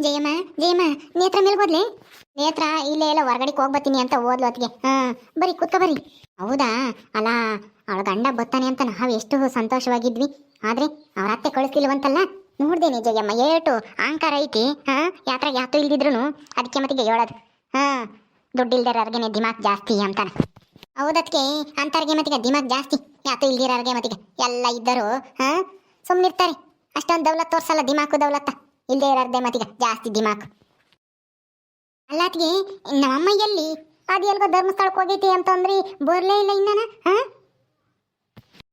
ಜಯಮ್ಮ ಜಯಮ್ಮ, ನೇತ್ರ ಮೇಲೆ ಹೋದ್ಲೆ? ನೇತ್ರ, ಇಲ್ಲೇ ಎಲ್ಲ ಹೊರಗಡೆಗೆ ಹೋಗ್ಬತ್ತೀನಿ ಅಂತ ಓದ್ಲು ಅತ್ಗೆ ಹಾ, ಬರೀ ಕುತ್ಕ ಬರಿ. ಹೌದಾ? ಅಲ್ಲ ಅವಳ ಗಂಡ ಬರ್ತಾನೆ ಅಂತ ನಾವು ಎಷ್ಟು ಸಂತೋಷವಾಗಿದ್ವಿ. ಆದ್ರೆ ಅವ್ರ ಅತ್ತೆ ಕಳಿಸ್ಲಿಲ್ವಂತಲ್ಲ? ನೋಡ್ದೇನೆ ಜಯಮ್ಮ, ಏಟು, ಅಹಂಕಾರ ಐತಿ. ಹಾ ಯಾತ್ರ ಯಾತು ಇಲ್ದಿದ್ರು ಅದಕ್ಕೆ ಮತ್ತಿಗೆ ಹೇಳೋದು ಹಾ ಅರ್ಗೆನೆ ದಿಮಾಕ್ ಜಾಸ್ತಿ ಅಂತಾನೆ. ಹೌದಕ್ಕೆ ಅಂತರ್ಗೆ ಮತ್ತಿಗೆ ದಿಮಾಕ್ ಜಾಸ್ತಿ. ಯಾತು ಇಲ್ದಿರೋರ್ಗೆ ಮತ್ತಿಗೆ ಎಲ್ಲ ಇದ್ದರು, ಹಾ ಸುಮ್ಮನಿರ್ತಾರೆ ಅಷ್ಟೊಂದು ದೌಲತ್ ತೋರ್ಸಲ್ಲ ದಿಮಾಕು ದೌಲತ್ತ. ಇಲ್ದೇ ಇರೋದೇ ಮತ್ತೀಗ ಜಾಸ್ತಿ ದಿಮಾಕ್. ಅಲ್ಲಾತ್ಗೆ ನಮ್ಮಮ್ಮ ಎಲ್ಲಿ ಅದು ಎಲ್ಗೋ ಧರ್ಮಸ್ಥಳಕ್ಕೆ ಹೋಗೈತಿ ಅಂತಂದ್ರಿ ಬರ್ಲೇ ಇಲ್ಲ ಇನ್ನ ಹಾ?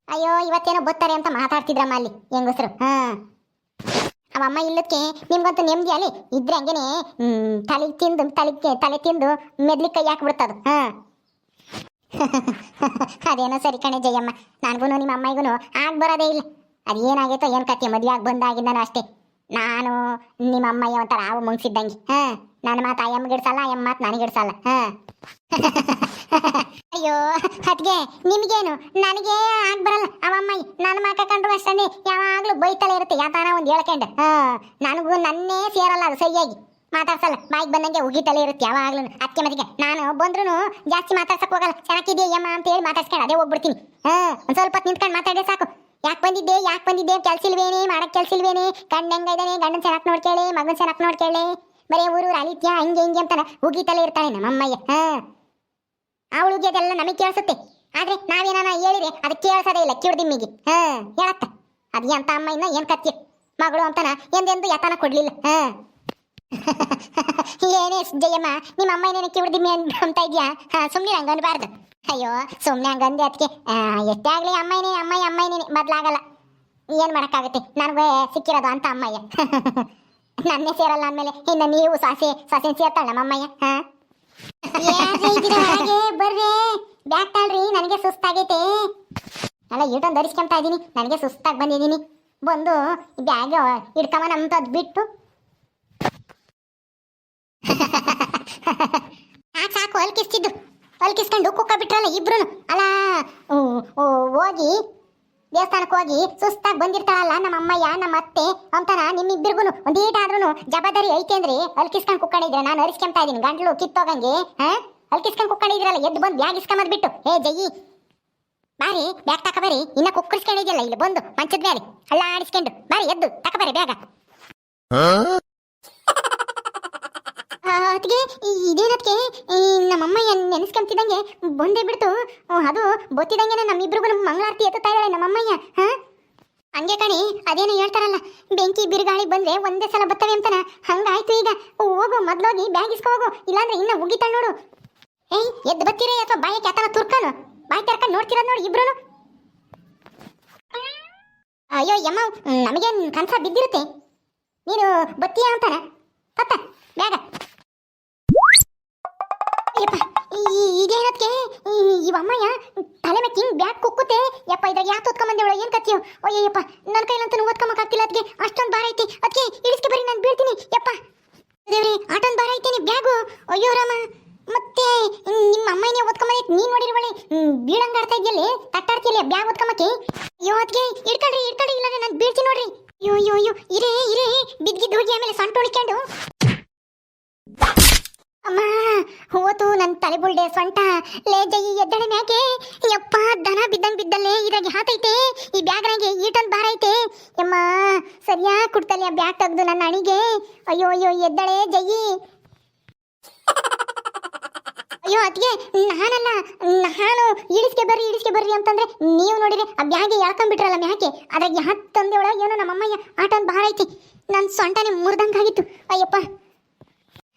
ಅಯ್ಯೋ, ಇವತ್ತೇನೋ ಬರ್ತಾರೆ ಅಂತ ಮಾತಾಡ್ತಿದ್ರಮ್ಮ ಅಲ್ಲಿ, ಹೆಂಗಸರು, ಹಾ? ಅವಮ್ಮ ಇಲ್ಲದಕ್ಕೆ ನಿಮ್ಗಂತೂ ನೆಮ್ಮದಿ ಅಲ್ಲಿ ಇದ್ರೆ ಹಂಗೇನೆ ತಲೆ ತಿಂದು, ತಲೆ ತಲೆ ತಿಂದು ಮೆದ್ಲಿ ಕೈ ಹಾಕ್ಬಿಡ್ತದು ಹಾ? ಅದೇನೋ ಸರಿ ಕಣೆ ಜಯಮ್ಮ ನನಗೂ ನಿಮ್ಮ ಅಮ್ಮಗೂ ಆಗ ಬರೋದೇ ಇಲ್ಲ. ಅದೇನಾಗೈತೋ ಏನು ಕತೆ, ಮದುವೆ ಆಗಿ ಬಂದಾಗಿದ್ದಾನು ಅಷ್ಟೇ. ನಾನು ನಿಮ್ಮ ಅಮ್ಮಯ್ಯ ಒಂಥರ ಹಾವು ಮುಂಗ್ಸಿದ್ದಂಗೆ ಹಾ, ನನ್ನ ಮಾತು ಅಯ್ಯಮ್ಮ ಗಿಡ್ಸಲ್ಲ ಅಯ್ಯಮ್ಮ ಮಾತು ಗಿಡ್ಸಲ್ಲ ಹಾ. ಅಯ್ಯೋ ಅದ್ಗೆ ನಿಮ್ಗೇನು? ನನಗೆ ಆಗ್ ಬರಲ್ಲ. ನನ್ನ ಮಕ್ಕ ಕಂಡ್ರು ಅಷ್ಟೇ ಯಾವಾಗ್ಲೂ ಬೈತಲೇ ಇರುತ್ತೆ. ಯಾತಾನ ಒಂದು ಹೇಳ್ಕೊಂಡು. ಹಾ, ನನಗೂ ನನ್ನೇ ಸೇರಲ್ಲ ಅದು ಸರಿಯಾಗಿ. ಮಾತಾಡ್ಸಲ್ಲ. ಬಾಯಿಗೆ ಬಂದಂಗೆ ಉಗಿತಲೇ ಇರುತ್ತೆ ಯಾವಾಗ್ಲೂ ಅದಕ್ಕೆ ಮದಿಗೆ ನಾನು ಬಂದ್ರು ಜಾಸ್ತಿ ಮಾತಾಡ್ಸಕ್ ಹೋಗಲ್ಲ. ಚೆನ್ನಾಗಿದೆಯಮ್ಮ ಅಂತ ಹೇಳಿ ಮಾತಾಡ್ಸ್ಕೊಂಡು ಅದೇ ಹೋಗ್ಬಿಡ್ತೀನಿ. ಹಾ, ಒಂದ್ ಸ್ವಲ್ಪ ನಿಂತ್ಕೊಂಡು ಮಾತಾಡಿದ್ರೆ ಸಾಕು. ಯಾಕೆ ಬಂದಿದ್ದೆ? ಯಾಕೆ ಬಂದಿದ್ದೆ? ಕೆಲಸ ಇಲ್ವೇನೆ? ಮಾಡಕ್ಕೆ ಕೆಲಸ ಇಲ್ವೇನೆ? ಗಂಡ ಹೆಂಗೈದಾನೆ ಗಂಡನ ಚೆನ್ನಾಗಿ ನೋಡ್ಕೇಳಿ? ಮಗನ ಚೆನ್ನಾಗಿ ನೋಡ್ಕೇಳಿ? ಬರೀ ಊರು ಅಲಿತ್ಯ ಹಂಗೆ ಹಿಂಗೆ ಅಂತಾನೆ ಉಗಿತಲೇ ಇರ್ತಾಳೆ ನಮ್ಮಮ್ಮಯ್ಯ. ಹಾ. ಅವಳು ಉಗಿಯೋದೆಲ್ಲ ನಮಗೆ ಕೇಳಿಸುತ್ತೆ. ಆದ್ರೆ ನಾವೇನಾನ ಹೇಳಿದ್ರೆ ಅದು ಕೇಳಿಸೋದೇ ಇಲ್ಲ ಕಿಡ್ದಿಮ್ಮಿಗೆ ಹಾ, ಹೇಳತ್ತ. ಅದು ಎಂತ ಅಮ್ಮ ಇನ್ನ ಏನು ಕತ್ತಿ ಮಗಳು ಅಂತಾನ ಎಂದೆಂದು ಯತನ ಕೊಡ್ಲಿಲ್ಲ. ಹಾ. ಏನೇ ಜಯಮ್ಮ, ನಿಮ್ಮ ಅಮ್ಮ ಏನೇನು ಕಿಡ್ದಿಮ್ಮಿ ಅಂತ ಇದ್ಯಾ? ಹಾ ಸುಮ್ಮನೆ ಹಂಗ ಅನ್ಬಾರ್ದು. ಅಯ್ಯೋ ಸುಮ್ಮನೆ ಹಂಗಂದೆ ಅದಕ್ಕೆ ಎಷ್ಟೇ ಆಗಲಿ ಅಮ್ಮೈನಿ ಅಮ್ಮ ಅಮ್ಮಯ್ಯನೇ ಬದಲಾಗಲ್ಲ. ಏನು ಮಾಡೋಕ್ಕಾಗುತ್ತೆ? ನನಗೆ ಸಿಕ್ಕಿರೋದು ಅಂತ ಅಮ್ಮಯ್ಯ. ನನ್ನೇ ಸೇರಲ್ಲ ಅಂದಮೇಲೆ ಇನ್ನು ನೀವು ಸಾಸೆ ಸಾಸೆ ಸೇರ್ತಾಳ ನಮ್ಮಮ್ಮಯ್ಯ ಹಾ? ಹಾಗೆ ಬರ್ರಿ. ಬ್ಯಾಗ್ ತಾಳ್ರಿ, ನನಗೆ ಸುಸ್ತಾಗೈತೆ. ಅಲ್ಲ ಇಟೊಂದು ಧರಿಸ್ಕೊಂತ ಇದ್ದೀನಿ. ನನಗೆ ಸುಸ್ತಾಗಿ ಬಂದಿದ್ದೀನಿ. ಬಂದು ಬ್ಯಾಗ್ ಇಡ್ಕಮ್ಮ ನಮ್ದು ಬಿಟ್ಟು ಸಾಕು ಸಾಕು, ಅಲ್ಕಿಸ್ತಿದ್ದು. ಅಲ್ಕಿಸ್ಕೊಂಡು ಕುಕ್ಕ ಬಿಟ್ರಲ್ಲ ಇಬ್ರು ಅಲ್ಲ ಹೋಗಿ. ದೇವಸ್ಥಾನಕ್ಕೆ ಹೋಗಿ ಸುಸ್ತಾಗಿ ಬಂದಿರ್ತಾಳಲ್ಲ ನಮ್ಮ ಅಮ್ಮಯ್ಯ, ನಮ್ಮ ಅತ್ತೆ ಅಂತಾನ ನಿಮ್ಮಿಬ್ಬರಿಗೂ ಒಂದೀಟಾದ್ರೂ ಜವಾಬ್ದಾರಿ ಐತೆ ಅಂದ್ರೆ ಅಲ್ಕಿಸ್ಕೊಂಡು ಕುಕ್ಕಣಿದ್ರೆ ನಾನು ಅರಿಸ್ಕೊಂತಾ ಇದೀನಿ ಗಂಟ್ಲು ಕಿತ್ತೋಗಂಗೆ, ಹಾ? ಅಲ್ಕಿಸ್ಕೊಂಡು ಕುಕ್ಕಣಿದ್ರಲ್ಲ ಎದ್ದು ಬಂದು ಬ್ಯಾಗ್ ಇಸ್ಕೊಂಬದ್ ಬಿಟ್ಟು. ಹೇ ಜಯಿ ಬಾರಿ, ಬ್ಯಾಗ್ ತಕಬರಿ ಇನ್ನ ಕುಕ್ಕರ್ಸ್ಕೊಂಡಿದ್ಯಲ್ಲ ಇಲ್ಲಿ ಬಂದು, ಮಂಚದ ಮೇಲೆ. ಅಲ್ಲ ಆಡಿಸ್ಕೊಂಡು ಬಾರಿ, ಎದ್ದು ತಕಬರಿ ಬ್ಯಾಗ. ಅದಕ್ಕೆ ಇದೇನಕ್ಕೆ ನಮ್ಮಮ್ಮ ನೆನೆಸ್ಕೊಂತಿದ್ದಂಗೆ ಬಂದೇ ಬಿಡ್ತು. ಅದು ಬೊತ್ತಿದಂಗೆ ನಮ್ಮಿಬ್ರಿಗೂ ನಮ್ಮ ಮಂಗಳಾರತಿ ಎತ್ತುತ್ತಾ ಇದ್ದಾಳೆ ನಮ್ಮಮ್ಮಯ್ಯ, ಹಾ? ಹಂಗೆ ಕಣಿ, ಅದೇನು ಹೇಳ್ತಾರಲ್ಲ, ಬೆಂಕಿ ಬಿರುಗಾಳಿ ಬಂದ್ರೆ ಒಂದೇ ಸಲ ಬತ್ತವೆ ಅಂತಾನೆ? ಹಂಗಾಯ್ತು ಈಗ. ಹೋಗು, ಮೊದ್ಲೋಗಿ ಬ್ಯಾಗ್ ಇಸ್ಕೊ ಹೋಗು, ಇಲ್ಲಾಂದ್ರೆ ಇನ್ನ ಉಗಿತಾಳ ನೋಡು. ಏಯ್, ಎದ್ದು ಬತ್ತೀರೇ ಅಥವಾ ಬಾಯಕ್ಕೆ ಕ್ಯಾತನ ತುರ್ಕನು? ಬಾಯಿ ತೆರ್ಕೊಂಡು ನೋಡ್ತಿರೋದು ನೋಡಿ ಇಬ್ರು ಅಯ್ಯೋ, ಯಮ್ಮ, ನಮಗೇನು ಕನ್ಸ ಬಿದ್ದಿರುತ್ತೆ? ನೀನು ಬತ್ತೀಯ ಅಂತಾನ? ತತ್ತ, ಬ್ಯಾಗ. ಯಪ್ಪ ಇದೇನಕ್ಕೆ ಇವಮ್ಮಯ್ಯ ತಲೆ ಮೇಲೆ ಹಿಂಗ್ ಬ್ಯಾಗ್ ಕುಕ್ಕುತ್ತೆ. ಯಪ್ಪ ಇದಾಗ ಯಾಕೆ ಓದ್ಕೊಂಬಂದೇವಳ ಏನು ಕತ್ತಿಯೋ ಅಯ್ಯಪ್ಪ ನನ್ನ ಕೈಲಂತೂ ಓದ್ಕೊಂಬಕ್ಕಾಗ್ತಿಲ್ಲ ಅದಕ್ಕೆ ಅಷ್ಟೊಂದು ಭಾರ ಐತಿ. ಅದಕ್ಕೆ ಇಳಿಸ್ಕೆ ಬರೀ ನಾನು ಬೀಳ್ತೀನಿ. ಯಪ್ಪ. ದೇವ್ರಿ, ಆಟೊಂದು ಭಾರ ಐತೇನೆ, ಬ್ಯಾಗು. ಅಯ್ಯೋ, ರಾಮ. ಮತ್ತೆ ನಿಮ್ಮ ಅಮ್ಮನೇ ಓದ್ಕೊಂಬಂದೈತಿ ನೀನ್ ನೋಡಿರುವಳೆ. ಬೀಳಂಗೆ ಆಡ್ತಾ ಇದೆಯಲ್ಲಿ? ತಟ್ಟಾಡ್ತಿಲ್ಲ ಬ್ಯಾಗ್ ಓದ್ಕೊಂಬಕ್ಕೆ? ಅಯ್ಯೋ ಅದಕ್ಕೆ ಇಡ್ಕೊಳ್ರಿ ಇಡ್ಕೊಳ್ರಿ ಇಲ್ಲ ನಾನು ಬೀಳ್ತೀನಿ ನೋಡ್ರಿ. ಅಯ್ಯೋ ಅಯ್ಯೋ ಅಯ್ಯೋ, ಇರೇ ಇರೇ. ಬಿದ್ದಿದ್ದು ಹೋಗಿ ಆಮೇಲೆ ಸೊಂಟ ಉಳಿಕೊಂಡು ಅಮ್ಮ ಹೋತು ನನ್ನ ತಲೆ ಬುಲ್ಡೆ ಸೊಂಟ ಲೇ ಜೈ ಎದ್ದಳೆ ಮ್ಯಾಕೆ. ಯಪ್ಪ, ದನ ಬಿದ್ದಂಗ್ ಬಿದ್ದಲ್ಲೇ ಇದ್ರಾಗೆ ಹಾತೈತೆ ಈ ಬ್ಯಾಗ್ನಾಗೆ ಈಟೊಂದು ಭಾರ ಐತೆ. ಯಮ್ಮ ಸರಿಯಾ ಕುಡ್ತಲೆ ಆ ಬ್ಯಾಗ್ ತೆಗ್ದು ನನ್ನ ಅಣಿಗೆ. ಅಯ್ಯೋ ಅಯ್ಯೋ, ಎದ್ದಳೆ ಜಯ್ಯಿ ಅಯ್ಯೋ ಅದ್ಗೆ ನಾನಲ್ಲ, ನಾನು ಇಳಿಸ್ಕೆ ಬರ್ರಿ ಇಳಿಸ್ಕೆ ಬರ್ರಿ ಅಂತಂದ್ರೆ ನೀವು ನೋಡಿದ್ರೆ ಆ ಬ್ಯಾಗೆ ಎಳ್ಕೊಂಡ್ಬಿಟ್ರಲ್ಲ ಮ್ಯಾಕೆ. ಅದ್ರಾಗೆ ಯಾಕೆ ತಂದೆ ಒಳಗೆ ಏನೋ ನಮ್ಮಮ್ಮಯ್ಯ ಆಟ ಒಂದು ಭಾರ ಐತಿ. ನನ್ನ ಸೊಂಟನೇ ಮುರಿದಂಗಾಗಿತ್ತು. ಅಯ್ಯಪ್ಪ.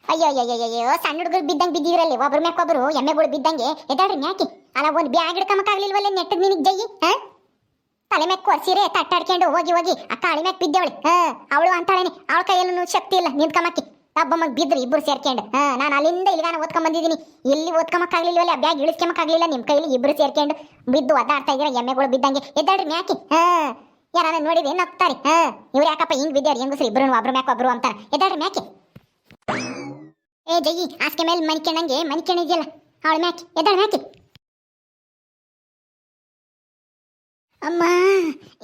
ಅಯ್ಯೋ ಅಯ್ಯೋ ಸಣ್ಣ ಹುಡುಗರು ಬಿದ್ದಂಗೆ ಬಿದ್ದಿದ್ರಲ್ಲಿ ಒಬ್ರ ಮ್ಯಾಕೊಬ್ರು ಎಮ್ಮೆಗಳು ಬಿದ್ದಂಗೆ. ಎದಾಡ್ರಿ ಮ್ಯಾಕಿ? ಅಲ್ಲ, ಒಂದು ಬ್ಯಾಗ್ ಹಿಡ್ಕಮಕ್ಕಾಗ್ಲಿಲ್ವಲ್ಲ ನೆಟ್ಟಗ್ ನಿನಗೆ ಜೈ? ಹಾ? ತಲೆ ಮ್ಯಾಕ್ ಕೊರ್ಸಿರೆ, ತಟ್ಟಾಡ್ಕೊಂಡು ಹೋಗಿ ಹೋಗಿ. ಆ ಕಾಳಿ ಮ್ಯಾಕ್ ಬಿದ್ದೇವಳಿ. ಹಾ, ಅವಳು ಅಂತಾಳೇನೆ. ಅವಳ ಕೈಯಲ್ಲೂ ಶಕ್ತಿ ಇಲ್ಲ. ನಿಂತ್ಕಮಕ್ಕಿ ಒಬ್ಬ ಬಿದ್ರಿ, ಇಬ್ರು ಸೇರ್ಕೊಂಡು. ಹಾ, ನಾನು ಅಲ್ಲಿಂದ ಇಲ್ಲಿಗಾನ ಓದ್ಕೊಂಡ್ ಬಂದಿದ್ದೀನಿ. ಎಲ್ಲಿ ಓದ್ಕೊಂಬಕ್ಕಾಗ್ಲಿಲ್ವಲ್ಲ ಆ ಬ್ಯಾಗ್ ಇಳಿಸ್ಕೊಂಬಕ್ಕಾಗ್ಲಿಲ್ಲ ನಿಮ್ಮ ಕೈಲಿ? ಇಬ್ರು ಸೇರ್ಕೊಂಡು ಬಿದ್ದು ಒದ್ದಾಡ್ತಾ ಇದ್ರೆ ಎಮ್ಮೆಗಳು ಬಿದ್ದಂಗೆ. ಎದ್ದಾಡ್ರಿ ಮ್ಯಾಕಿ. ಹಾ ಯಾರನ್ನ ನೋಡಿದ್ರೆ ನಗ್ತಾರೆ. ಹಾ, ಇವ್ರು ಯಾಕಪ್ಪ ಹಿಂಗ್ ಬಿದ್ದಾರೆ? ಹೆಂಗಸ್ರು ಇಬ್ರು ಒಬ್ರು ಮ್ಯಾಕ್ ಒಬ್ರು ಅಂತಾರೆ. ಎದ್ದಾಡ್ರಿ ಮ್ಯಾಕೆ. ಏ ಜಗಿ ಹಾಸಿಗೆ ಮೇಲೆ ಮನಿಕೆಣಂಗೆ ಮನಿಕೆಣಿದ್ಯಲ್ಲ ಅವಳ ಮ್ಯಾಕಿ, ಎದ್ದಾಳ ಮ್ಯಾಕಿ? ಅಮ್ಮ,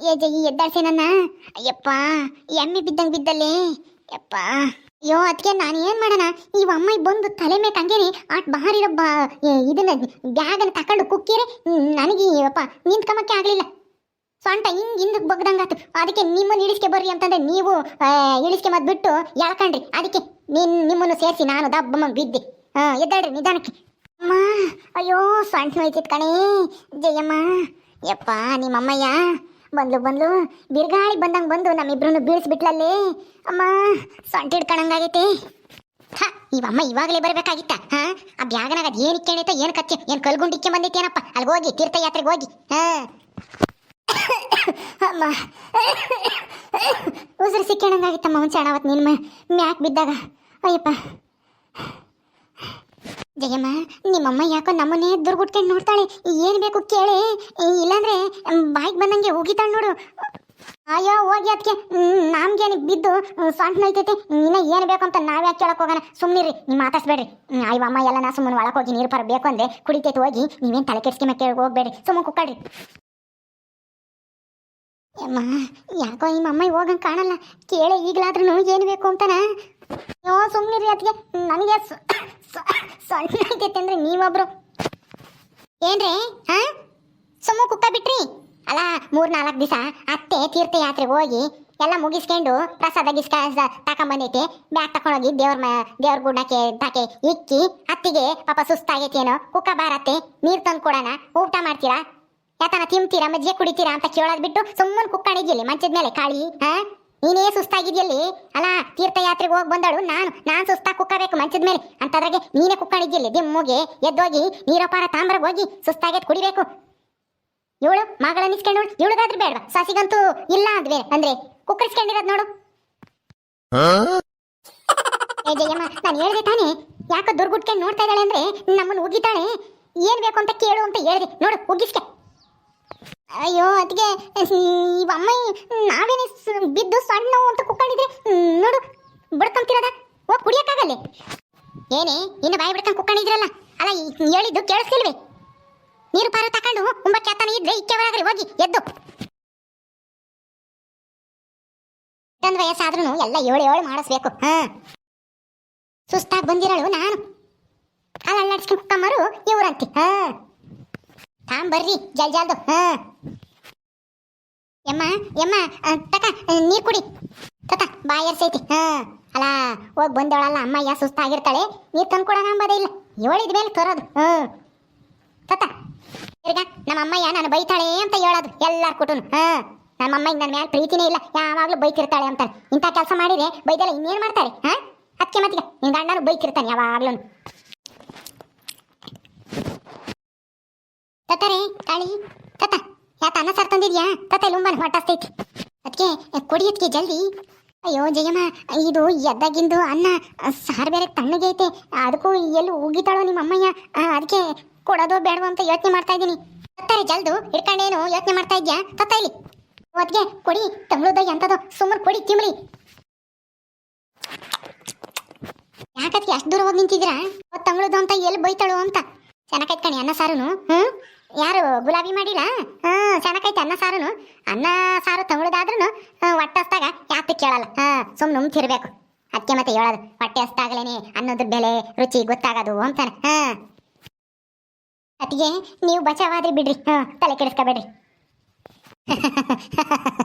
ಏ ಜಗಿ ಎದ್ದಾಡ್ಸೆ ನನ್ನ? ಅಯ್ಯಪ್ಪ ಎಮ್ಮೆ ಬಿದ್ದಂಗೆ ಬಿದ್ದಲ್ಲೇ? ಯಪ್ಪ, ಅಯ್ಯೋ ಅದಕ್ಕೆ ನಾನು ಏನು ಮಾಡೋಣ? ಈ ಅಮ್ಮ ಬಂದು ತಲೆ ಮೇಲೆ ಹಂಗೇನೆ ಆಟ್ ಬಾರಿರೋ ಬಾ ಇದನ್ನ ಬ್ಯಾಗನ್ನು ತಕೊಂಡು ಕುಕ್ಕಿರೆ ನನಗೆ ಅಪ್ಪ ನಿಂತ್ಕೊಂಬಕ್ಕೆ ಆಗಲಿಲ್ಲ. ಸೊಂಟ ಹಿಂಗ್ ಹಿಂದಕ್ಕೆ ಬಗ್ದಂಗಾತು ಅದಕ್ಕೆ ನಿಮ್ಮನ್ನು ಇಳಿಸ್ಕೆ ಬರ್ರಿ ಅಂತಂದ್ರೆ ನೀವು ಇಳಿಸ್ಕೆ ಮತ್ ಬಿಟ್ಟು ಎಳ್ಕಂಡ್ರಿ. ಅದಕ್ಕೆ ನಿನ್, ನಿಮ್ಮನ್ನು ಸೇರಿಸಿ ನಾನು ದಬ್ಬಮ್ಮ ಬಿದ್ದೆ. ಹಾ ಎದ್ದಾಡ್ರಿ ನಿಧಾನಕ್ಕೆ. ಅಮ್ಮ, ಅಯ್ಯೋ, ಸೊಂಟ ನೋಯ್ತಿತ್ ಕಣೇ. ಜಯಮ್ಮ, ಯಪ್ಪ, ನಿಮ್ಮಮ್ಮಯ್ಯ. ಬಂದ್ಲು ಬಂದ್ಲು. ಬಿರ್ಗಾಳಿ ಬಂದಂಗ ಬಂದು ನಮ್ಮಿಬ್ರನ್ನು ಬೀಳಿಸ್ಬಿಟ್ಲಲ್ಲಿ. ಅಮ್ಮ, ಸೊಂಟ ಹಿಡ್ಕೊಂಡಂಗಾಗೈತೆ ಹಾ ಇವಮ್ಮ ಇವಾಗಲೇ ಬರಬೇಕಾಗಿತ್ತ? ಹಾ, ಆ ಬ್ಯಾಗನಾಗ ಅದು ಏನು ಇಕ್ಕೇಣೈತ ಏನು ಕಚ್ಚಿ ಏನು ಕಲ್ಗುಂಡಿಕ್ಕೆ ಬಂದೈತೇನಪ್ಪ ಅಲ್ಲಿಗೆ ಹೋಗಿ, ತೀರ್ಥಯಾತ್ರೆಗೆ ಹೋಗಿ. ಹಾ. ಅಮ್ಮ ಉಸಿರು ಸಿಕ್ಕೇಣಂಗಾಗಿತ್ತಮ್ಮ ಒಂದು ಅವತ್ತು ನಿನ್ನ ಮ್ಯಾಕ್ ಬಿದ್ದಾಗ. ಅಯ್ಯಪ್ಪ. ಜಯಮ್ಮ, ನಿಮ್ಮಮ್ಮ ಯಾಕೋ ನಮ್ಮನ್ನೇ ದುರ್ಗುಟ್ಕೊಂಡು ನೋಡ್ತಾಳೆ? ಏನು ಬೇಕು ಕೇಳಿ. ಇಲ್ಲಾಂದ್ರೆ ಬಾಯಿಗೆ ಬಂದಂಗೆ ಹೋಗಿತಾಳೆ ನೋಡು. ಅಯ್ಯೋ, ಹೋಗಿ ಅದಕ್ಕೆ ನಮ್ಗೇನು ಬಿದ್ದು ಸ್ವಂತ ನೋಯ್ತೈತೆ. ಇನ್ನ ಏನು ಬೇಕು ಅಂತ ನಾವ್ಯಾಕೆ ಕೇಳಕ್ಕೆ ಹೋಗೋಣ? ಸುಮ್ಮನಿರಿ ನೀವು ಮಾತಾಡ್ಸ್ಬೇಡ್ರಿ. ಅಯ್ಯೋ, ಅಮ್ಮ, ಎಲ್ಲ ನಾ ಸುಮ್ಮನೆ ಒಳಗೆ ಹೋಗಿ ನೀರು ಪರ ಬೇಕು ಅಂದ್ರೆ ಕುಡಿತೈತೆ ಹೋಗಿ. ನೀವೇನು ತಲೆ ಕೆಡ್ಸ್ಕೆ ಕೇಳಿ ಹೋಗ್ಬೇಡ್ರಿ. ಸುಮ್ಮನೆ ಕುಕ್ಕಳ್ರಿ. ಅಮ್ಮ ಯಾಕೋ ಈ ಮಮ್ಮ ಹೋಗಂಗೆ ಕಾಣಲ್ಲ. ಕೇಳಿ ಈಗಲಾದ್ರೂ ಏನು ಬೇಕು ಅಂತಾನ? ಯೋ ಸುಮ್ಮನಿರಿ ಅದಕ್ಕೆ ನನಗೆ ಸ- ಆಗೈತೆ ಅಂದ್ರೆ ನೀವೊಬ್ರು. ಏನ್ರಿ ಹಾ ಸುಮ್ಮ ಕುಕ್ಕ ಬಿಟ್ರಿ. ಅಲ್ಲ ಮೂರ್ ನಾಲ್ಕು ದಿವಸ ಅತ್ತೆ ತೀರ್ಥಯಾತ್ರೆಗೆ ಹೋಗಿ ಎಲ್ಲ ಮುಗಿಸ್ಕೊಂಡು ಪ್ರಸಾದ ಗಿಸ್ಕ ತಕೊಂಬಂದೈತೆ. ಬ್ಯಾಗ್ ತಕೊಂಡೋಗಿ ದೇವ್ರ ಮ, ದೇವ್ರ ಗುಡ್ಡಕ್ಕೆ ತಾಕೆ ಇಕ್ಕಿ, ಅತ್ತಿಗೆ ಪಾಪ ಸುಸ್ತಾಗೈತೇನೋ. ಕುಕ್ಕ ಬಾರತ್ತೆ, ನೀರು ತಂದು ಕೊಡೋಣ ಊಟ ಮಾಡ್ತೀರಾ? ಯಾತನ ತಿಂತೀರಾ ಮಜ್ಜಿಗೆ ಕುಡಿತೀರಾ ಅಂತ ಕೇಳೋದ್ ಬಿಟ್ಟು ಸುಮ್ಮನೆ ಕುಕ್ಕಣಿದ್ಯಲ್ಲಿ ಮಂಚದ ಮೇಲೆ ಕಾಳಿ ಹಾ? ನೀನೇ ಸುಸ್ತಾಗಿದ್ಯಲ್ಲಿ? ಅಲ್ಲ ತೀರ್ಥಯಾತ್ರೆಗೆ ಹೋಗಿ ಬಂದಳು ನಾನು ನಾನು ಸುಸ್ತಾಗಿ ಕುಕ್ಕಬೇಕು ಮಂಚದ ಮೇಲೆ. ಅಂತದ್ರಾಗೆ ನೀನೇ ಕುಕ್ಕಣಿದ್ಯಲ್ಲಿ ದಿಮ್ಮುಗೆ ಎದ್ದೋಗಿ ನೀರಪಾರ ತಾಮ್ರಗೆ ಹೋಗಿ ಸುಸ್ತಾಗೈತೆ ಕುಡಿಬೇಕು. ಇವಳು ಮಗಳ ನಿಸ್ಕೊಂಡು ಇವಳಿಗಾದ್ರೂ ಬೇಡ ಸಸಿಗಂತೂ ಇಲ್ಲ ಅಂದ್ವೆ ಅಂದ್ರೆ ಕುಕ್ಕರಿಸ್ಕೊಂಡಿರೋದು ನೋಡು. ಏ ಜಯಮ್ಮ ನಾನು ಹೇಳಿದೆ ತಾನೇ ಯಾಕೋ ದುರ್ಗುಟ್ಕೊಂಡು ನೋಡ್ತಾ ಇದ್ದಾಳೆ ಅಂದ್ರೆ ನಮ್ಮನ್ನು ಉಗಿತಾಳೆ? ಏನ್ ಬೇಕು ಅಂತ ಕೇಳು ಅಂತ ಹೇಳಿದೆ. ನೋಡು ಉಗಿಸ್ಕೆ ಅಯ್ಯೋ ಅದಕ್ಕೆ ಇವಮ್ಮ ನಾವೇನೆ ಸ್- ಬಿದ್ದು ಸಣ್ಣ ನೋವು ಅಂತ ಕುಕ್ಕೊಂಡಿದ್ರೆ ನೋಡು, ಬಡ್ಕೊಂತಿರೋದ? ಓ, ಕುಡಿಯಕ್ಕಾಗಲ್ಲ. ಏನೇ, ಇನ್ನು ಬಾಯಿ ಬಿಡ್ಕೊಂಡು ಕುಕ್ಕೊಂಡಿದ್ರಲ್ಲ, ಅಲ್ಲ ಹೇಳಿದ್ದು ಕೇಳಿಸ್ಕಿಲ್ವೇ ನೀರು ಪಾರು ತಕೊಂಡು ಒಂಬತ್ತು ಚತನ ಇದ್ರೆ ಇಕ್ಕೆ ಒಳಗ್ರಿ ಹೋಗಿ ಎದ್ದು. ಇಷ್ಟೊಂದು ವಯಸ್ಸಾದ್ರೂ ಎಲ್ಲ ಏಳು ಏಳು ಮಾಡಿಸ್ಬೇಕು, ಹಾ. ಸುಸ್ತಾಗಿ ಬಂದಿರಳು ನಾನು. ಅಲ್ಲ ಅಲ್ಲಾಡ್ಸ್ಕೊಂಡು ಕುಕ್ಕಮ್ಮರು ಇವರಂತೆ ಹಾ. ತಾಂ ಬರ್ರಿ. ಜಲ್ ಜಲ್ದು. ಹಾ. ಯಮ್ಮ ಯಮ್ಮ ತಕ ನೀರು ಕುಡಿ. ತಕ ಬಾಯರ್ಸೈತಿ ಹಾ. ಅಲ್ಲ ಹೋಗಿ ಬಂದವಳಲ್ಲ, ಅಮ್ಮಯ್ಯ ಸುಸ್ತಾಗಿರ್ತಾಳೆ. ನೀರು ತಂದು ಕೊಡೋಣ ಅಂಬದೇ ಇಲ್ಲ. ಹೇಳಿದ ಮೇಲೆ ತರೋದು. ಹ್ಞೂ ತತ. ಈಗ ನಮ್ಮ ಅಮ್ಮಯ್ಯ ನಾನು ಬೈತಾಳೆ ಅಂತ ಹೇಳೋದು ಎಲ್ಲಾರ್ ಕೊಟ್ಟನು ಹಾ. ನಮ್ಮ ಅಮ್ಮ ನನ್ನ ಮೇಲೆ ಪ್ರೀತಿನೇ ಇಲ್ಲ. ಯಾವಾಗ್ಲೂ ಬೈತಿರ್ತಾಳೆ ಅಂತಾನೆ ಇಂಥ ಕೆಲಸ ಮಾಡಿದ್ರೆ ಬೈದಲ್ಲ ಇನ್ನೇನ್ ಮಾಡ್ತಾರೆ? ಹಾ? ಅದಕ್ಕೆ ಮತ್ತಿಗೆ ನಿನ್ನ ಗಂಡನು ಬೈತಿರ್ತಾನೆ ಯಾವಾಗ್ಲೂ ತತರೆ ಕಾಳಿ ತತ ಯಾತ ಅನ್ನ ಸಾರ್ ತಂದಿದ್ಯಾ? ತತ ಲುಂಬನ್ ಹೊಟ್ಟಸ್ತೈತಿ ಅದಕ್ಕೆ ಜಲ್ದಿ. ಅಯ್ಯೋ, ಜಯಮ್ಮ, ಇದು ಎದ್ದಾಗಿಂದು ಅನ್ನ ಸಾರು ಬೇರೆ ತಣ್ಣಗೆ ಐತೆ. ಅದಕ್ಕೂ ಎಲ್ಲಿ ಉಗಿತಾಳೋ ನಿಮ್ಮ ಅಮ್ಮಯ್ಯ ಅದಕ್ಕೆ ಕೊಡೋದು ಬೇಡವೋ ಅಂತ ಯೋಚನೆ ಮಾಡ್ತಾ ಇದ್ದೀನಿ. ತತ್ತಾರೆ ಜಲ್ದು. ಹಿಡ್ಕೊಂಡೇನು ಯೋಚನೆ ಮಾಡ್ತಾ ಇದ್ಯಾ? ತತ್ತ ಇಲ್ಲಿ ಅದಕ್ಕೆ ಕೊಡಿ ತಮಿಳುದ ಎಂತದೋ. ಸುಮ್ಮನೆ ಕೊಡಿ ತಿಮ್ಳಿ ಯಾಕತ್ಗೆ ಅಷ್ಟು ದೂರ ಹೋಗಿ ನಿಂತಿದ್ದೀರಾ? ತಮಿಳುದು ಅಂತ ಎಲ್ಲಿ ಬೈತಾಳು ಅಂತ. ಚೆನ್ನಾಗೈತ್ ಕಣಿ ಅನ್ನ ಸಾರುನು, ಹ್ಮ್? ಯಾರು, ಗುಲಾಬಿ ಮಾಡಿಲ್ಲ? ಹಾ ಚೆನ್ನಾಗೈತೆ ಅನ್ನ ಸಾರುನು. ಅನ್ನ ಸಾರು ತಗೊಳ್ಳೋದಾದ್ರೂ ಹೊಟ್ಟೆ ಹಸ್ದಾಗ ಯಾಕೆ ಕೇಳಲ್ಲ. ಹಾ ಸುಮ್ಮನೆ ಉಮ್ತಿರ್ಬೇಕು ಅದಕ್ಕೆ ಮತ್ತೆ ಹೇಳೋದು, ಹೊಟ್ಟೆ ಹಸ್ದಾಗಲೇನೆ ಅನ್ನೋದ್ರ ಬೆಲೆ, ರುಚಿ ಗೊತ್ತಾಗೋದು ಅಂತಾನೆ. ಹಾ. ಅತಿಗೆ ನೀವು ಬಚಾವಾದ್ರಿ ಬಿಡ್ರಿ. ಹಾ, ತಲೆ ಕೆಡಿಸ್ಕೋಬೇಡ್ರಿ.